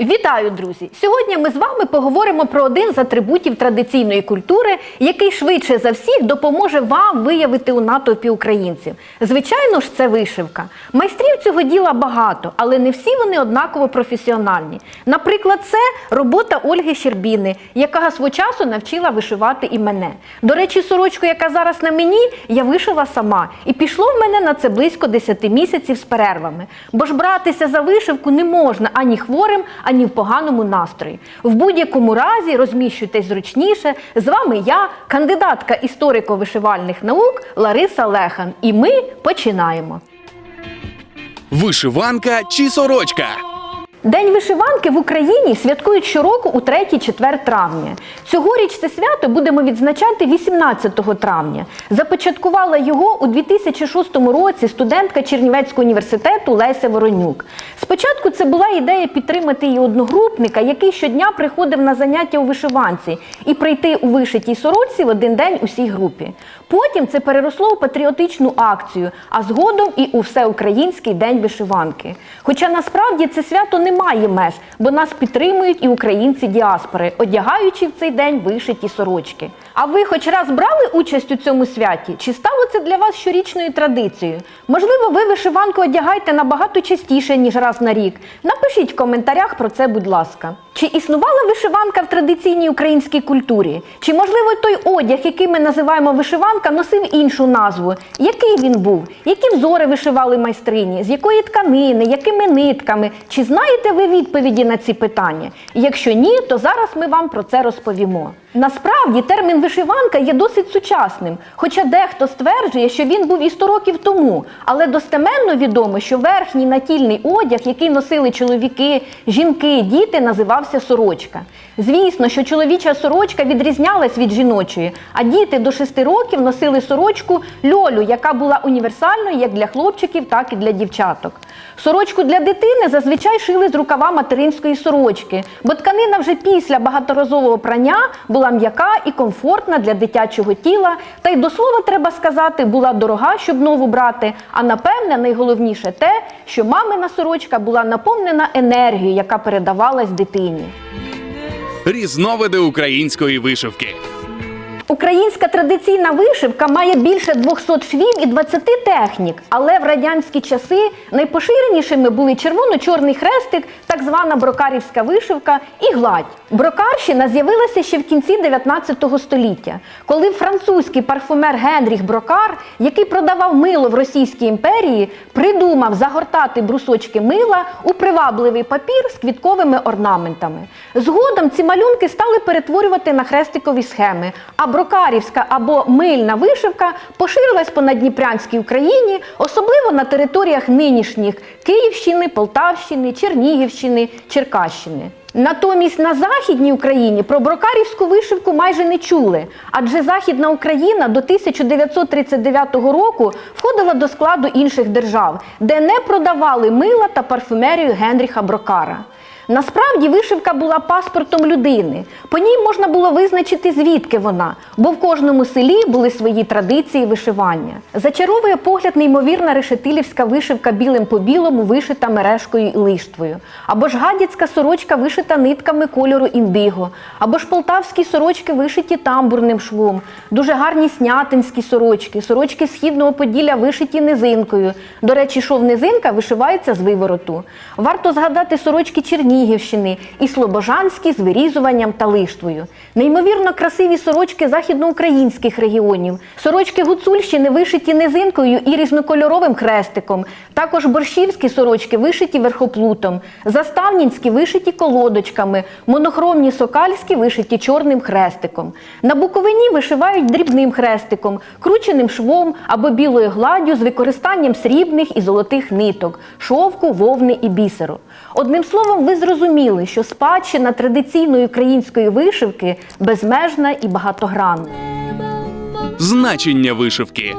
Вітаю, друзі! Сьогодні ми з вами поговоримо про один з атрибутів традиційної культури, який швидше за всіх допоможе вам виявити у натовпі українців. Звичайно ж, це вишивка. Майстрів цього діла багато, але не всі вони однаково професіональні. Наприклад, це робота Ольги Щербіни, яка свого часу навчила вишивати і мене. До речі, сорочку, яка зараз на мені, я вишила сама, і пішло в мене на це близько 10 місяців з перервами. Бо ж братися за вишивку не можна ані хворим, ані в поганому настрої. В будь-якому разі розміщуйтесь зручніше. З вами я, кандидатка історико-вишивальних наук Лариса Лехан. І ми починаємо. Вишиванка чи сорочка? День вишиванки в Україні святкують щороку у 3-4 травня. Цьогоріч це свято будемо відзначати 18 травня. Започаткувала його у 2006 році студентка Чернівецького університету Леся Воронюк. Спочатку це була ідея підтримати її одногрупника, який щодня приходив на заняття у вишиванці, і прийти у вишитій сорочці в один день усій групі. Потім це переросло у патріотичну акцію, а згодом і у всеукраїнський день вишиванки. Хоча насправді це свято не має меж, бо нас підтримують і українці діаспори, одягаючи в цей день вишиті сорочки. А ви хоч раз брали участь у цьому святі? Чи стало це для вас щорічною традицією? Можливо, ви вишиванку одягаєте набагато частіше, ніж раз на рік. Напишіть в коментарях про це, будь ласка. Чи існувала вишиванка в традиційній українській культурі? Чи можливо той одяг, який ми називаємо вишиванка, носив іншу назву? Який він був? Які взори вишивали майстрині? З якої тканини, якими нитками? Чи знаєте ви відповіді на ці питання? Якщо ні, то зараз ми вам про це розповімо. Насправді термін вишиванка є досить сучасним, хоча дехто стверджує, що він був і 100 років тому. Але достеменно відомо, що верхній натільний одяг, який носили чоловіки, жінки, діти, називався сорочка. Звісно, що чоловіча сорочка відрізнялась від жіночої, а діти до 6 років носили сорочку льолю, яка була універсальною як для хлопчиків, так і для дівчаток. Сорочку для дитини зазвичай шили з рукава материнської сорочки, бо тканина вже після багаторазового прання була м'яка і комфортна для дитячого тіла. Та й до слова треба сказати, була дорога, щоб нову брати. А напевне, найголовніше те, що мамина сорочка була наповнена енергією, яка передавалась дитині. Різновиди української вишивки. Українська традиційна вишивка має більше 200 швів і 20 технік, але в радянські часи найпоширенішими були червоно-чорний хрестик, так звана брокарівська вишивка і гладь. Брокарщина з'явилася ще в кінці 19 століття, коли французький парфумер Генріх Брокар, який продавав мило в Російській імперії, придумав загортати брусочки мила у привабливий папір з квітковими орнаментами. Згодом ці малюнки стали перетворювати на хрестикові схеми. А брокарівська або мильна вишивка поширилась по Надніпрянській Україні, особливо на територіях нинішніх Київщини, Полтавщини, Чернігівщини, Черкащини. Натомість на Західній Україні про брокарівську вишивку майже не чули, адже Західна Україна до 1939 року входила до складу інших держав, де не продавали мила та парфюмерію Генріха Брокара. Насправді вишивка була паспортом людини. По ній можна було визначити, звідки вона, бо в кожному селі були свої традиції вишивання. Зачаровує погляд неймовірна решетилівська вишивка білим по білому, вишита мережкою і лиштвою, або ж гадяцька сорочка вишита нитками кольору індиго, або ж полтавські сорочки вишиті тамбурним швом, дуже гарні снятинські сорочки, сорочки східного поділля вишиті низинкою. До речі, шов низинка вишивається з вивороту. Варто згадати сорочки Чернігівщини і слобожанські з вирізуванням та лиштвою. Неймовірно красиві сорочки західноукраїнських регіонів, сорочки Гуцульщини вишиті низинкою і різнокольоровим хрестиком. Також борщівські сорочки вишиті верхоплутом, заставнінські вишиті колодочками, монохромні сокальські вишиті чорним хрестиком. На Буковині вишивають дрібним хрестиком, крученим швом або білою гладдю з використанням срібних і золотих ниток, шовку, вовни і бісеру. Одним словом, ви зрозуміли, що спадщина традиційної української вишивки безмежна і багатогранна. Значення вишивки.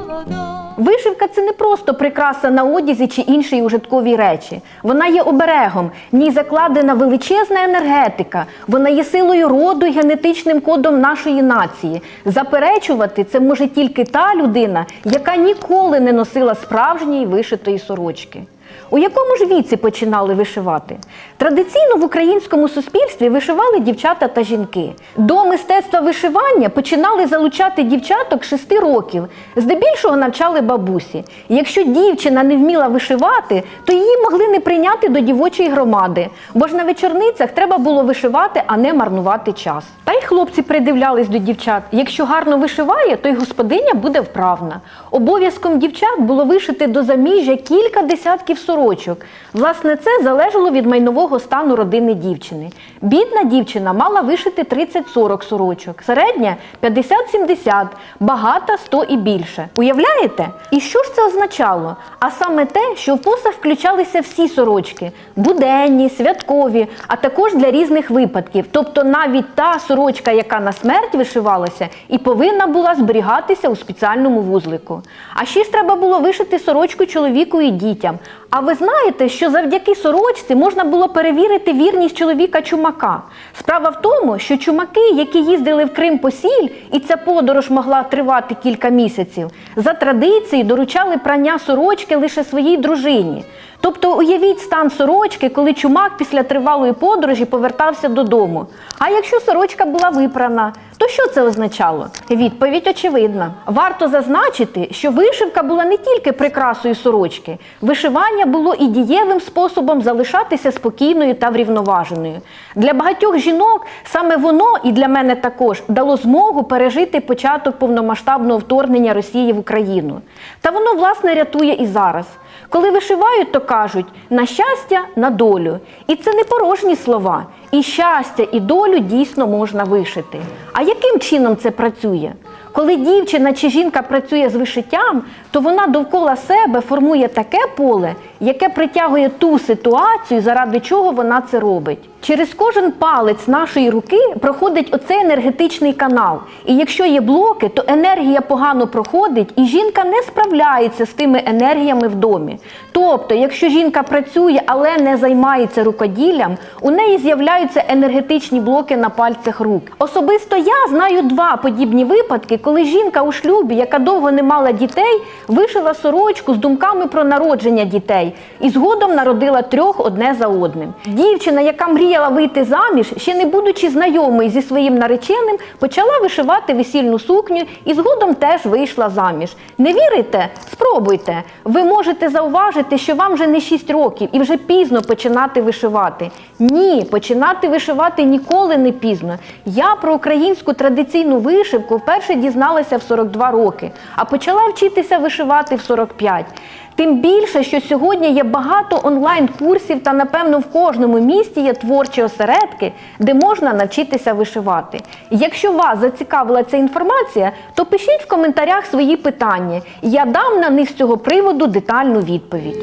Вишивка це не просто прикраса на одязі чи іншій ужитковій речі. Вона є оберегом, в ній закладена величезна енергетика. Вона є силою роду і генетичним кодом нашої нації. Заперечувати це може тільки та людина, яка ніколи не носила справжньої вишитої сорочки. У якому ж віці починали вишивати? Традиційно в українському суспільстві вишивали дівчата та жінки. До мистецтва вишивання починали залучати дівчаток 6 років. Здебільшого навчали бабусі. Якщо дівчина не вміла вишивати, то її могли не прийняти до дівочої громади, бо ж на вечорницях треба було вишивати, а не марнувати час. Та й хлопці придивлялись до дівчат. Якщо гарно вишиває, то й господиня буде вправна. Обов'язком дівчат було вишити до заміжжя кілька десятків сорочок. Власне, це залежало від майнового стану родини дівчини. Бідна дівчина мала вишити 30-40 сорочок, середня 50-70, багата 100 і більше. Уявляєте? І що ж це означало? А саме те, що в посаг включалися всі сорочки: буденні, святкові, а також для різних випадків. Тобто навіть та сорочка, яка на смерть вишивалася, і повинна була зберігатися у спеціальному вузлику. А ще ж треба було вишити сорочку чоловіку і дітям. А ви знаєте, що завдяки сорочці можна було перевірити вірність чоловіка чумака? Справа в тому, що чумаки, які їздили в Крим по сіль, і ця подорож могла тривати кілька місяців, за традицією доручали прання сорочки лише своїй дружині. Тобто уявіть стан сорочки, коли чумак після тривалої подорожі повертався додому. А якщо сорочка була випрана, то що це означало? Відповідь очевидна. Варто зазначити, що вишивка була не тільки прикрасою сорочки, вишивання було і дієвим способом залишатися спокійною та врівноваженою. Для багатьох жінок саме воно і для мене також дало змогу пережити початок повномасштабного вторгнення Росії в Україну. Та воно власне рятує і зараз. Коли вишивають, то кажуть на щастя, на долю. І це не порожні слова. І щастя, і долю дійсно можна вишити. А яким чином це працює? Коли дівчина чи жінка працює з вишиттям, то вона довкола себе формує таке поле, яке притягує ту ситуацію, заради чого вона це робить. Через кожен палець нашої руки проходить оцей енергетичний канал. І якщо є блоки, то енергія погано проходить, і жінка не справляється з тими енергіями в домі. Тобто, якщо жінка працює, але не займається рукоділлям, у неї з'являються енергетичні блоки на пальцях рук. Особисто я знаю два подібні випадки, коли жінка у шлюбі, яка довго не мала дітей, вишила сорочку з думками про народження дітей і згодом народила трьох одне за одним. Дівчина, яка мріяла вийти заміж, ще не будучи знайомою зі своїм нареченим, почала вишивати весільну сукню і згодом теж вийшла заміж. Не вірите? Спробуйте. Ви можете зауважити, що вам вже не 6 років і вже пізно починати вишивати. Ні, починати вишивати ніколи не пізно. Я про українську традиційну вишивку вперше дізналася в 42 роки, а почала вчитися вишивати в 45. Тим більше, що сьогодні є багато онлайн-курсів, та напевно в кожному місті є творчі осередки, де можна навчитися вишивати. Якщо вас зацікавила ця інформація, то пишіть в коментарях свої питання. Я дам на них з цього приводу детальну відповідь.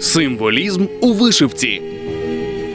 Символізм у вишивці.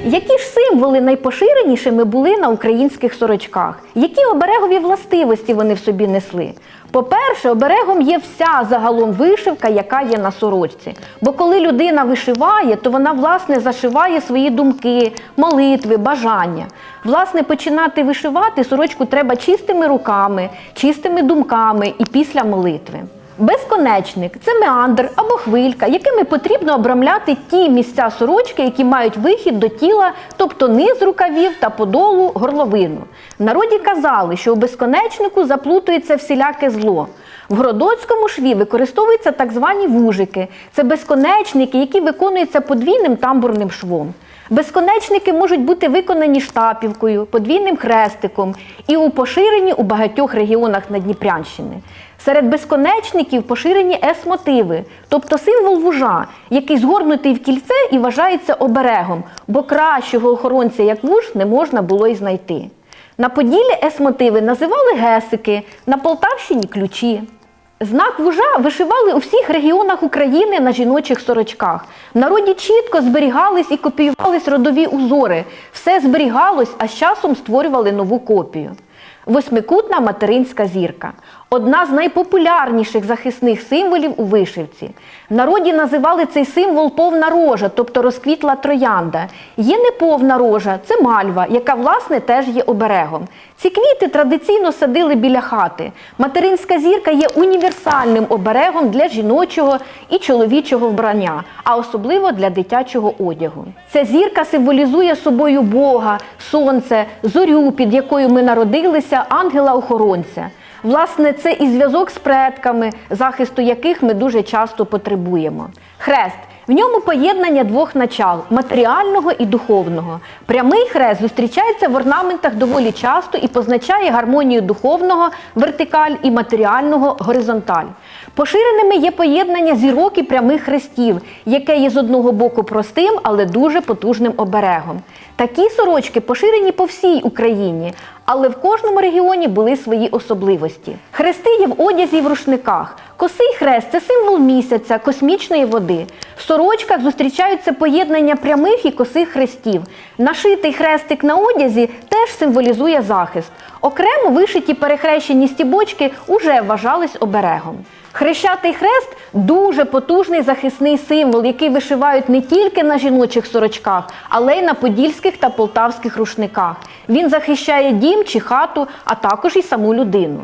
Які ж символи найпоширенішими були на українських сорочках? Які оберегові властивості вони в собі несли? По-перше, оберегом є вся загалом вишивка, яка є на сорочці. Бо коли людина вишиває, то вона власне зашиває свої думки, молитви, бажання. Власне, починати вишивати сорочку треба чистими руками, чистими думками і після молитви. Безконечник це меандр або хвилька, якими потрібно обрамляти ті місця сорочки, які мають вихід до тіла, тобто низ рукавів та подолу горловину. В народі казали, що у безконечнику заплутується всіляке зло. В Гродоцькому шві використовуються так звані вужики. Це безконечники, які виконуються подвійним тамбурним швом. Безконечники можуть бути виконані штапівкою, подвійним хрестиком і у поширені у багатьох регіонах Надніпрянщини. Серед безконечників поширені С-мотиви, тобто символ вужа, який згорнутий в кільце і вважається оберегом, бо кращого охоронця, як вуж, не можна було й знайти. На Поділлі С-мотиви називали гесики, на Полтавщині ключі. Знак вужа вишивали у всіх регіонах України на жіночих сорочках. В народі чітко зберігались і копіювались родові узори. Все зберігалось, а з часом створювали нову копію. Восьмикутна материнська зірка. Одна з найпопулярніших захисних символів у вишивці. В народі називали цей символ повна рожа, тобто розквітла троянда. Є неповна рожа, це мальва, яка власне теж є оберегом. Ці квіти традиційно садили біля хати. Материнська зірка є універсальним оберегом для жіночого і чоловічого вбрання, а особливо для дитячого одягу. Ця зірка символізує собою Бога, сонце, зорю, під якою ми народилися, ангела-охоронця. Власне, це і зв'язок з предками, захисту яких ми дуже часто потребуємо. Хрест в ньому поєднання двох начал матеріального і духовного. Прямий хрест зустрічається в орнаментах доволі часто і позначає гармонію духовного вертикаль і матеріального горизонталь. Поширеними є поєднання зірок і прямих хрестів, яке є з одного боку простим, але дуже потужним оберегом. Такі сорочки поширені по всій Україні, але в кожному регіоні були свої особливості. Хрести є в одязі і в рушниках. Косий хрест це символ місяця, космічної води. В сорочках зустрічаються поєднання прямих і косих хрестів. Нашитий хрестик на одязі теж символізує захист. Окремо вишиті перехрещені стібочки уже вважались оберегом. Хрещатий хрест дуже потужний захисний символ, який вишивають не тільки на жіночих сорочках, але й на подільських та полтавських рушниках. Він захищає дім чи хату, а також і саму людину.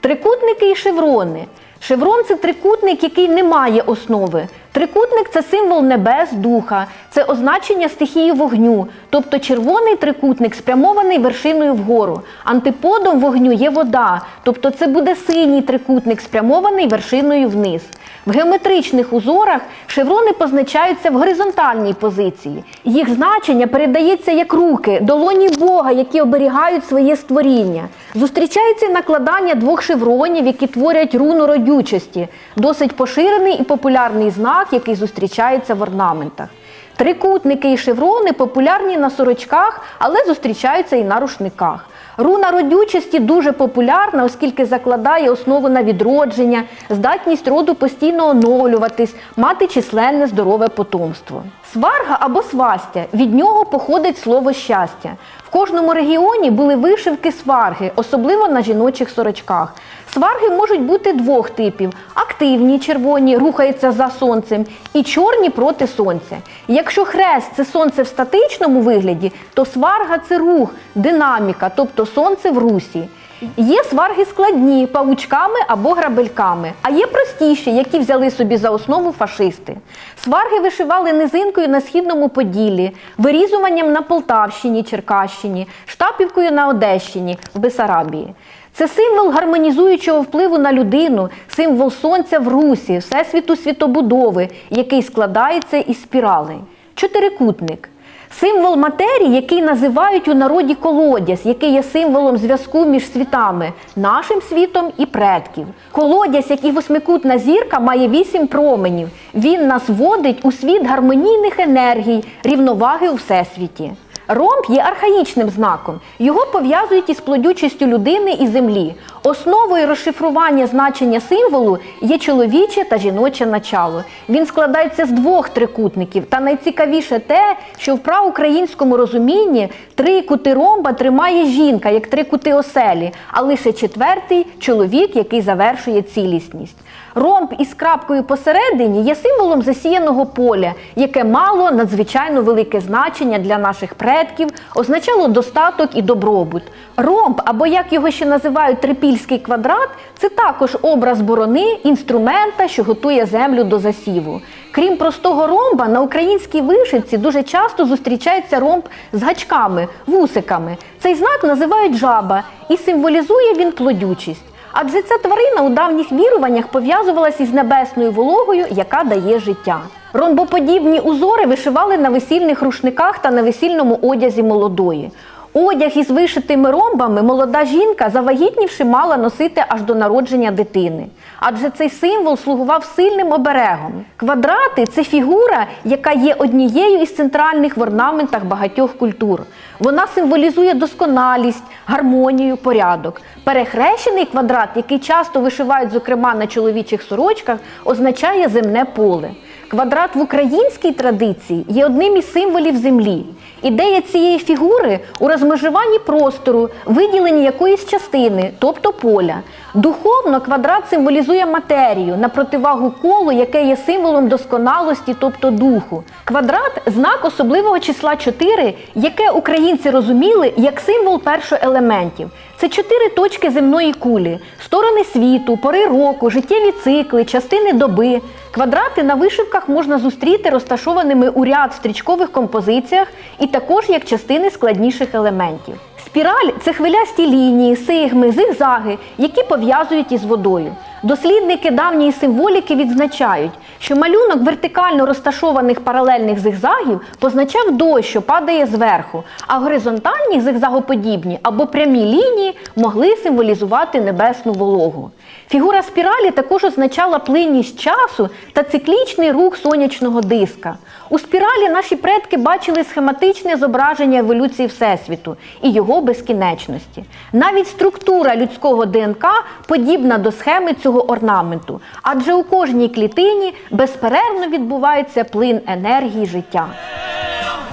Трикутники і шеврони. Шеврон це трикутник, який не має основи. Трикутник це символ небес, духа, це означення стихії вогню, тобто червоний трикутник спрямований вершиною вгору. Антиподом вогню є вода, тобто це буде синій трикутник, спрямований вершиною вниз. В геометричних узорах шеврони позначаються в горизонтальній позиції. Їх значення передається як руки, долоні Бога, які оберігають своє створіння. Зустрічається накладання двох шевронів, які творять руну родючості, досить поширений і популярний знак, який зустрічається в орнаментах. Трикутники і шеврони популярні на сорочках, але зустрічаються і на рушниках. Руна родючості дуже популярна, оскільки закладає основу на відродження, здатність роду постійно оновлюватись, мати численне здорове потомство. Сварга або свастя від нього походить слово щастя. В кожному регіоні були вишивки сварги, особливо на жіночих сорочках. Сварги можуть бути двох типів: активні червоні, рухаються за сонцем, і чорні проти сонця. Якщо хрест це сонце в статичному вигляді, то сварга це рух, динаміка, тобто сонце в русі. Є сварги складні павучками або грабельками, а є простіші, які взяли собі за основу фашисти. Сварги вишивали низинкою на східному Поділлі, вирізуванням на Полтавщині, Черкащині, штапівкою на Одещині, в Бесарабії. Це символ гармонізуючого впливу на людину, символ сонця в русі, всесвіту світобудови, який складається із спіралей. Чотирикутник. Символ матерії, який називають у народі колодязь, який є символом зв'язку між світами, нашим світом і предків. Колодязь, як і восьмикутна зірка, має вісім променів. Він нас вводить у світ гармонійних енергій, рівноваги у всесвіті. Ромб є архаїчним знаком. Його пов'язують із плодючістю людини і землі. Основою розшифрування значення символу є чоловіче та жіноче начало. Він складається з двох трикутників. Та найцікавіше те, що в праукраїнському розумінні три кути ромба тримає жінка, як три кути оселі, а лише четвертий чоловік, який завершує цілісність. Ромб із крапкою посередині є символом засіяного поля, яке мало надзвичайно велике значення для наших предків, означало достаток і добробут. Ромб, або як його ще називають трипільський квадрат, це також образ борони, інструмента, що готує землю до засіву. Крім простого ромба, на українській вишивці дуже часто зустрічається ромб з гачками, вусиками. Цей знак називають жаба і символізує він плодючість. Адже ця тварина у давніх віруваннях пов'язувалася із небесною вологою, яка дає життя. Ромбоподібні узори вишивали на весільних рушниках та на весільному одязі молодої. Одяг із вишитими ромбами молода жінка, завагітнівши, мала носити аж до народження дитини. Адже цей символ слугував сильним оберегом. Квадрати це фігура, яка є однією із центральних в орнаментах багатьох культур. Вона символізує досконалість, гармонію, порядок. Перехрещений квадрат, який часто вишивають, зокрема на чоловічих сорочках, означає земне поле. Квадрат в українській традиції є одним із символів землі. Ідея цієї фігури у розмежуванні простору, виділенні якоїсь частини, тобто поля. Духовно квадрат символізує матерію на противагу колу, яке є символом досконалості, тобто духу. Квадрат знак особливого числа 4, яке українці розуміли як символ першоелементів. Це чотири точки земної кулі, сторони світу, пори року, життєві цикли, частини доби. Квадрати на вишивках можна зустріти розташованими у ряд стрічкових композиціях і також як частини складніших елементів. Спіраль це хвилясті лінії, сигми, зигзаги, які пов'язують із водою. Дослідники давньої символіки відзначають, що малюнок вертикально розташованих паралельних зигзагів позначав дощ, що падає зверху, а горизонтальні зигзагоподібні або прямі лінії могли символізувати небесну вологу. Фігура спіралі також означала плинність часу та циклічний рух сонячного диска. У спіралі наші предки бачили схематичне зображення еволюції Всесвіту і його безкінечності. Навіть структура людського ДНК подібна до схеми цього орнаменту, адже у кожній клітині безперервно відбувається плин енергії життя.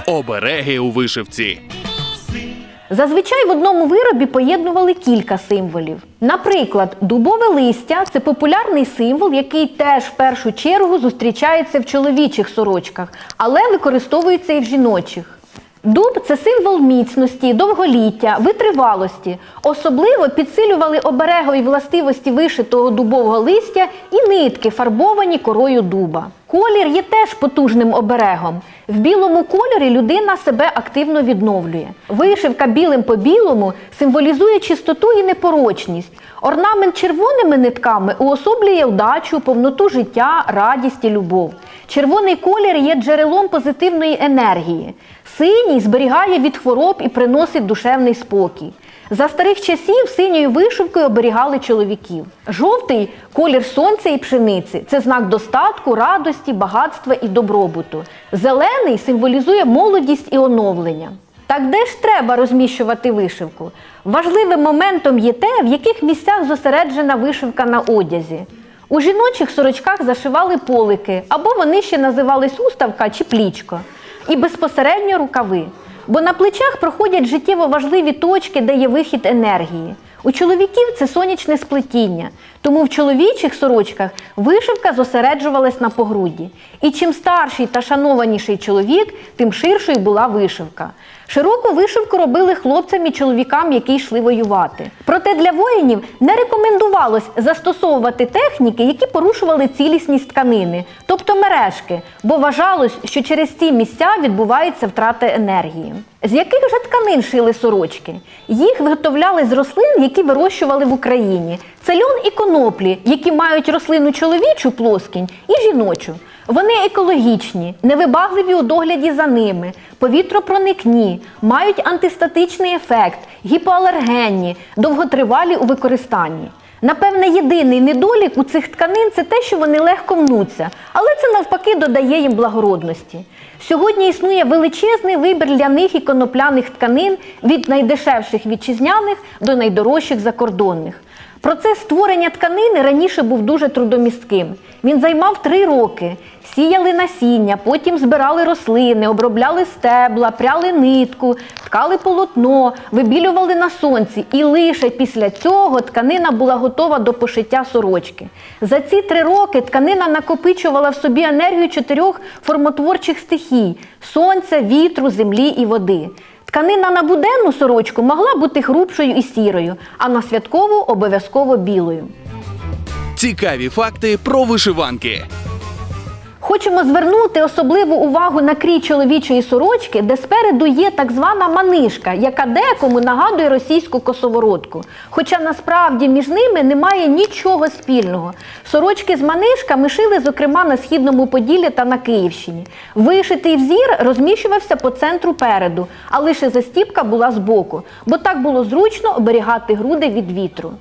Обереги у вишивці. Зазвичай в одному виробі поєднували кілька символів. Наприклад, дубове листя це популярний символ, який теж в першу чергу зустрічається в чоловічих сорочках, але використовується і в жіночих. Дуб це символ міцності, довголіття, витривалості. Особливо підсилювали оберегові властивості вишитого дубового листя і нитки, фарбовані корою дуба. Колір є теж потужним оберегом. В білому кольорі людина себе активно відновлює. Вишивка білим по білому символізує чистоту і непорочність. Орнамент червоними нитками уособлює вдачу, повноту життя, радість і любов. Червоний колір є джерелом позитивної енергії. Синій зберігає від хвороб і приносить душевний спокій. За старих часів синьою вишивкою оберігали чоловіків. Жовтий колір сонця і пшениці це знак достатку, радості, багатства і добробуту. Зелений символізує молодість і оновлення. Так де ж треба розміщувати вишивку? Важливим моментом є те, в яких місцях зосереджена вишивка на одязі. У жіночих сорочках зашивали полики, або вони ще називались уставка чи плічко, і безпосередньо рукави. Бо на плечах проходять життєво важливі точки, де є вихід енергії. У чоловіків це сонячне сплетіння, тому в чоловічих сорочках вишивка зосереджувалась на погруді. І чим старший та шанованіший чоловік, тим ширшою була вишивка. Широку вишивку робили хлопцям і чоловікам, які йшли воювати. Проте для воїнів не рекомендувалось застосовувати техніки, які порушували цілісність тканини, тобто мережки, бо вважалось, що через ці місця відбувається втрата енергії. З яких же тканин шили сорочки? Їх виготовляли з рослин, які вирощували в Україні. Це льон і коноплі, які мають рослину чоловічу плоскінь і жіночу. Вони екологічні, невибагливі у догляді за ними, повітропроникні, мають антистатичний ефект, гіпоалергенні, довготривалі у використанні. Напевне, єдиний недолік у цих тканин це те, що вони легко мнуться, але це навпаки додає їм благородності. Сьогодні існує величезний вибір ляних і конопляних тканин від найдешевших вітчизняних до найдорожчих закордонних. Процес створення тканини раніше був дуже трудомістким. Він займав три роки. Сіяли насіння, потім збирали рослини, обробляли стебла, пряли нитку, ткали полотно, вибілювали на сонці. І лише після цього тканина була готова до пошиття сорочки. За ці три роки тканина накопичувала в собі енергію чотирьох формотворчих стихій сонця, вітру, землі і води. Тканина на буденну сорочку могла бути грубшою і сірою, а на святкову обов'язково білою. Цікаві факти про вишиванки. Хочемо звернути особливу увагу на крій чоловічої сорочки, де спереду є так звана манишка, яка декому нагадує російську косоворотку. Хоча насправді між ними немає нічого спільного. Сорочки з манишками шили, зокрема, на східному Поділлі та на Київщині. Вишитий взір розміщувався по центру переду, а лише застіпка була збоку, бо так було зручно оберігати груди від вітру.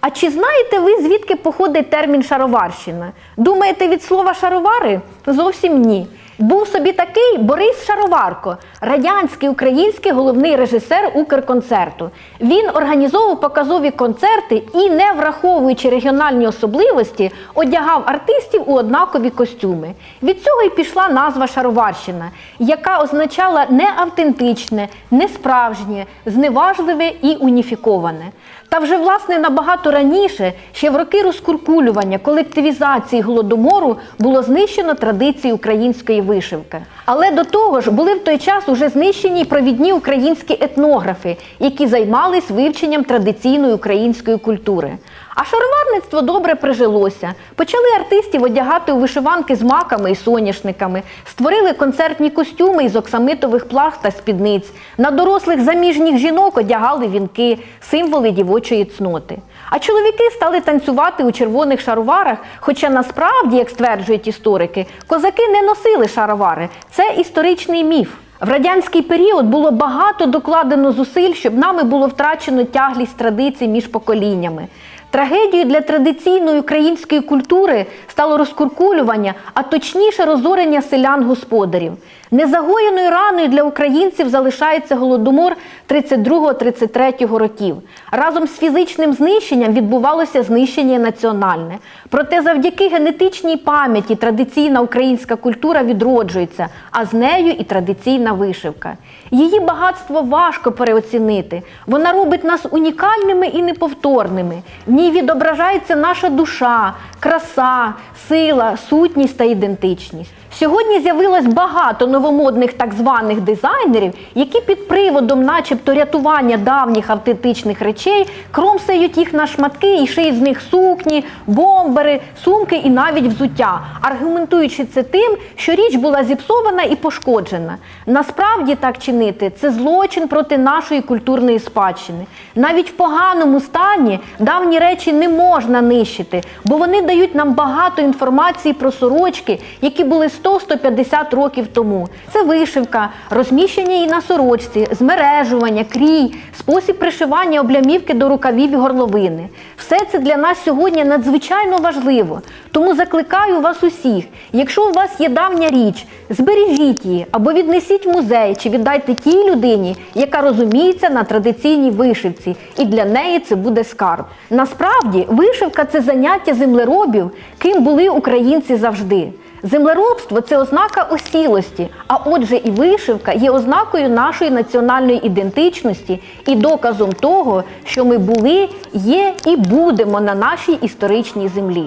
А чи знаєте ви, звідки походить термін шароварщина? Думаєте від слова шаровари? Зовсім ні. Був собі такий Борис Шароварко, радянський український головний режисер Укрконцерту. Він організовував показові концерти і, не враховуючи регіональні особливості, одягав артистів у однакові костюми. Від цього і пішла назва Шароварщина, яка означала неавтентичне, несправжнє, зневажливе і уніфіковане. Та вже власне набагато раніше, ще в роки розкуркулювання, колективізації голодомору, було знищено традиції української вишивки. Але до того ж були в той час уже знищені провідні українські етнографи, які займались вивченням традиційної української культури. А шароварництво добре прижилося. Почали артистів одягати у вишиванки з маками і соняшниками, створили концертні костюми із оксамитових плах та спідниць. На дорослих заміжніх жінок одягали вінки, символи дівочої цноти. А чоловіки стали танцювати у червоних шароварах, хоча насправді, як стверджують історики, козаки не носили шаровари. Це історичний міф. В радянський період було багато докладено зусиль, щоб нами було втрачено тяглість традицій між поколіннями. Трагедією для традиційної української культури стало розкуркулювання, а точніше розорення селян-господарів. Незагоєною раною для українців залишається голодомор 32-33 років. Разом з фізичним знищенням відбувалося знищення національне. Проте завдяки генетичній пам'яті традиційна українська культура відроджується, а з нею і традиційна вишивка. Її багатство важко переоцінити. Вона робить нас унікальними і неповторними. В ній відображається наша душа, краса, сила, сутність та ідентичність. Сьогодні з'явилось багато новомодних так званих дизайнерів, які під приводом, начебто, рятування давніх автентичних речей, кромсають їх на шматки і шиють з них сукні, бомбери, сумки і навіть взуття, аргументуючи це тим, що річ була зіпсована і пошкоджена. Насправді так чинити це злочин проти нашої культурної спадщини. Навіть в поганому стані давні речі не можна нищити, бо вони дають нам багато інформації про сорочки, які були 100-150 років тому. Це вишивка, розміщення її на сорочці, змережування, крій, спосіб пришивання облямівки до рукавів і горловини. Все це для нас сьогодні надзвичайно важливо. Тому закликаю вас усіх, якщо у вас є давня річ, збережіть її або віднесіть в музей чи віддайте тій людині, яка розуміється на традиційній вишивці, і для неї це буде скарб. Насправді, вишивка це заняття землеробів, ким були українці завжди. Землеробство це ознака осілості, а отже, і вишивка є ознакою нашої національної ідентичності і доказом того, що ми були, є і будемо на нашій історичній землі.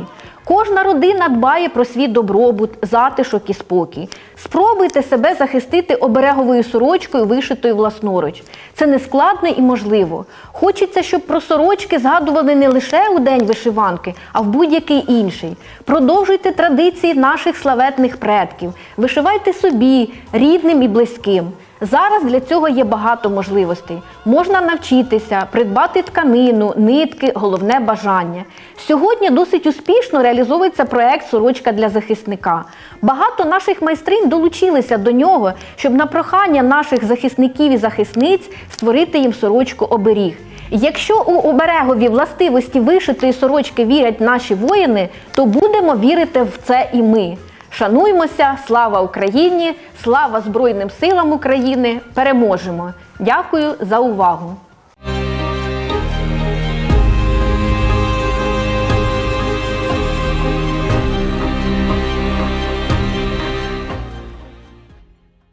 Кожна родина дбає про свій добробут, затишок і спокій. Спробуйте себе захистити обереговою сорочкою, вишитою власноруч. Це нескладно і можливо. Хочеться, щоб про сорочки згадували не лише у день вишиванки, а в будь-який інший. Продовжуйте традиції наших славетних предків, вишивайте собі, рідним і близьким. Зараз для цього є багато можливостей. Можна навчитися, придбати тканину, нитки, головне бажання. Сьогодні досить успішно реалізовується проект Сорочка для захисника. Багато наших майстринь долучилися до нього, щоб на прохання наших захисників і захисниць створити їм сорочку оберіг. Якщо у оберегові властивості вишитої сорочки вірять наші воїни, то будемо вірити в це і ми. Шануймося, слава Україні, слава Збройним силам України! Переможемо! Дякую за увагу!